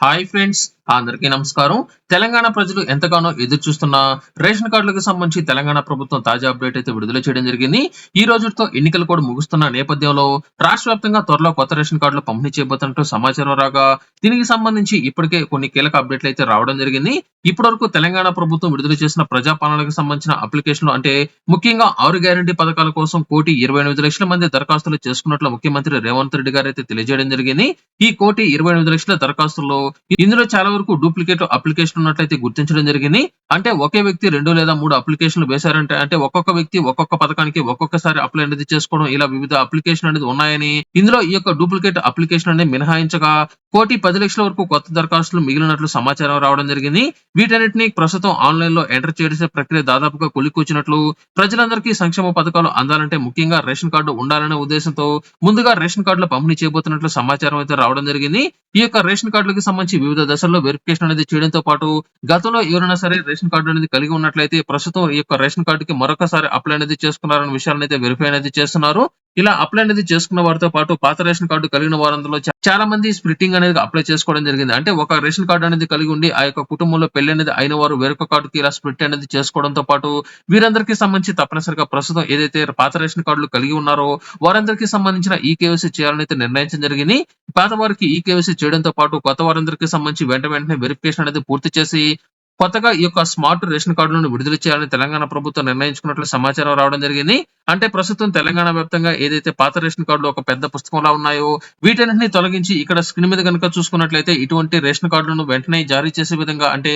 Hi friends అందరికీ నమస్కారం. తెలంగాణ ప్రజలు ఎంతగానో ఎదురు చూస్తున్న రేషన్ కార్డులకు సంబంధించి తెలంగాణ ప్రభుత్వం తాజా అప్డేట్ అయితే విడుదల చేయడం జరిగింది. ఈ రోజుతో ఎన్నికలు కూడా ముగుస్తున్న నేపథ్యంలో రాష్ట్ర వ్యాప్తంగా త్వరలో కొత్త రేషన్ కార్డులు పంపిణీ చేయబోతున్నట్టు సమాచారం రాగా దీనికి సంబంధించి ఇప్పటికే కొన్ని కీలక అప్డేట్లు అయితే రావడం జరిగింది. ఇప్పటివరకు తెలంగాణ ప్రభుత్వం విడుదల చేసిన ప్రజాపాలనకు సంబంధించిన అప్లికేషన్లు అంటే ముఖ్యంగా ఆరు గ్యారంటీ పథకాల కోసం కోటి ఇరవై ఎనిమిది లక్షల మంది దరఖాస్తులు చేసుకున్నట్లు ముఖ్యమంత్రి రేవంత్ రెడ్డి గారు అయితే తెలియజేయడం జరిగింది. ఈ కోటి ఇరవై ఎనిమిది లక్షల దరఖాస్తుల్లో ఇందులో చాలా వరకు డూప్లికేట్ అప్లికేషన్ ఉన్నట్లయితే గుర్తించడం జరిగింది. అంటే ఒకే వ్యక్తి రెండు లేదా మూడు అప్లికేషన్లు వేశారంటే అంటే ఒక్కొక్క వ్యక్తి ఒక్కొక్క పథకానికి ఒక్కొక్కసారి అప్లై అనేది చేసుకోవడం ఇలా వివిధ అప్లికేషన్ అనేది ఉన్నాయని ఇందులో ఈ యొక్క డూప్లికేట్ అప్లికేషన్ అనేది మినహాయించగా కోటి పది లక్షల వరకు కొత్త దరఖాస్తులు మిగిలినట్లు సమాచారం రావడం జరిగింది. వీటన్నిటిని ప్రస్తుతం ఆన్లైన్లో ఎంటర్ చేసే ప్రక్రియ దాదాపుగా కొలికొచ్చినట్లు ప్రజలందరికీ సంక్షేమ పథకాలు అందాలంటే ముఖ్యంగా రేషన్ కార్డు ఉండాలనే ఉద్దేశంతో ముందుగా రేషన్ కార్డులు పంపిణీ చేయబోతున్నట్లు సమాచారం అయితే రావడం జరిగింది. ఈ యొక్క రేషన్ కార్డులకు సంబంధించి వివిధ దశల్లో వెరిఫికేషన్ అనేది చేయడంతో పాటు గతంలో ఎవరైనా సరే రేషన్ కార్డు అనేది కలిగి ఉన్నట్లయితే ప్రస్తుతం ఈ యొక్క రేషన్ కార్డుకి మరొకసారి అప్లై అనేది చేసుకున్నారనే విషయాన్ని అయితే వెరిఫై అనేది చేస్తున్నారు. ఇలా అప్లై అనేది చేసుకున్న వారితో పాటు పాత రేషన్ కార్డు కలిగిన వారందరిలో చాలా మంది స్ప్లిట్టింగ్ అనేది అప్లై చేసుకోవడం జరిగింది. అంటే ఒక రేషన్ కార్డు అనేది కలిగి ఉండి ఆ యొక్క కుటుంబంలో పెళ్ళి అనేది అయిన వారు వేరొక కార్డుకి ఇలా స్ప్లిట్ అనేది చేసుకోవడంతో పాటు వీరందరికీ సంబంధించి తప్పనిసరిగా ప్రస్తుతం ఏదైతే పాత రేషన్ కార్డులు కలిగి ఉన్నారో వారందరికీ సంబంధించిన ఈ కేవైసీ చేయాలని అయితే నిర్ణయించడం జరిగింది. పాత వారికి ఈ కేవైసీ చేయడంతో పాటు కొత్త వారందరికీ సంబంధించి వెంట వెంటనే వెరిఫికేషన్ అనేది పూర్తి చేసి కొత్తగా ఈ యొక్క స్మార్ట్ రేషన్ కార్డులను విడుదల చేయాలని తెలంగాణ ప్రభుత్వం నిర్ణయించుకున్నట్లు సమాచారం రావడం జరిగింది. అంటే ప్రస్తుతం తెలంగాణ వ్యాప్తంగా ఏదైతే పాత రేషన్ కార్డులు ఒక పెద్ద పుస్తకంలా ఉన్నాయో వీటన్నింటినీ తొలగించి ఇక్కడ స్క్రీన్ మీద కనుక చూసుకున్నట్లయితే ఇటువంటి రేషన్ కార్డులను వెంటనే జారీ చేసే విధంగా అంటే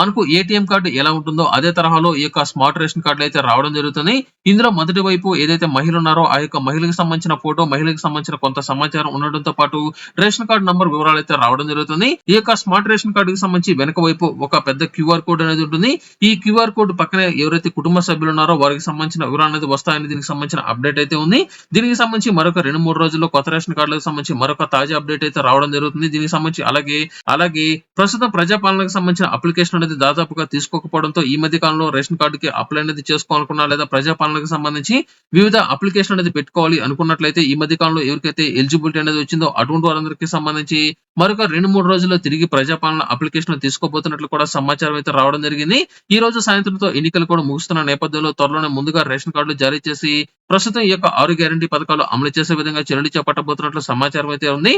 మనకు ఏటీఎం కార్డు ఎలా ఉంటుందో అదే తరహాలో ఈ యొక్క స్మార్ట్ రేషన్ కార్డులు అయితే రావడం జరుగుతుంది. ఇందులో మొదటి వైపు ఏదైతే మహిళ ఉన్నారో ఆ యొక్క మహిళకు సంబంధించిన ఫోటో మహిళకు సంబంధించిన కొంత సమాచారం ఉండడంతో పాటు రేషన్ కార్డు నంబర్ వివరాలు అయితే రావడం జరుగుతుంది. ఈ యొక్క స్మార్ట్ రేషన్ కార్డుకి సంబంధించి వెనక వైపు ఒక పెద్ద క్యూఆర్ కోడ్ అనేది ఉంటుంది. ఈ క్యూఆర్ కోడ్ పక్కనే ఎవరైతే కుటుంబ సభ్యులు ఉన్నారో వారికి సంబంధించిన వివరాలు అనేది వస్తాయని దీనికి సంబంధించిన అప్డేట్ అయితే ఉంది. దీనికి సంబంధించి మరొక రెండు మూడు రోజుల్లో కొత్త రేషన్ కార్డులకు సంబంధించి మరొక తాజా అప్డేట్ అయితే రావడం జరుగుతుంది. దీనికి సంబంధించి అలాగే అలాగే ప్రస్తుతం ప్రజాపాలనకు సంబంధించిన అప్లికేషన్ అనేది దాదాపుగా తీసుకోకపోవడంతో ఈ మధ్య కాలంలో రేషన్ కార్డుకి అప్లై అనేది చేసుకోవాలనుకున్నా లేదా ప్రజాపాలనకు సంబంధించి వివిధ అప్లికేషన్ అనేది పెట్టుకోవాలి అనుకున్నట్లయితే ఈ మధ్య కాలంలో ఎవరికైతే ఎలిజిబిలిటీ అనేది వచ్చిందో అటువంటి వారందరికీ సంబంధించి మరొక రెండు మూడు రోజుల్లో తిరిగి ప్రజాపాలన అప్లికేషన్ తీసుకోబోతున్నట్లు కూడా సమాచారం అయితే రావడం జరిగింది. ఈ రోజు సాయంత్రంతో ఎన్నికలు కూడా ముగుస్తున్న నేపథ్యంలో త్వరలోనే ముందుగా రేషన్ కార్డులు జారీ చేసి చేసి ప్రస్తుతం ఈ యొక్క ఆరు గ్యారంటీ పథకాలు అమలు చేసే విధంగా చర్యలు చేపట్టబోతున్నట్లు సమాచారం అయితే ఉంది.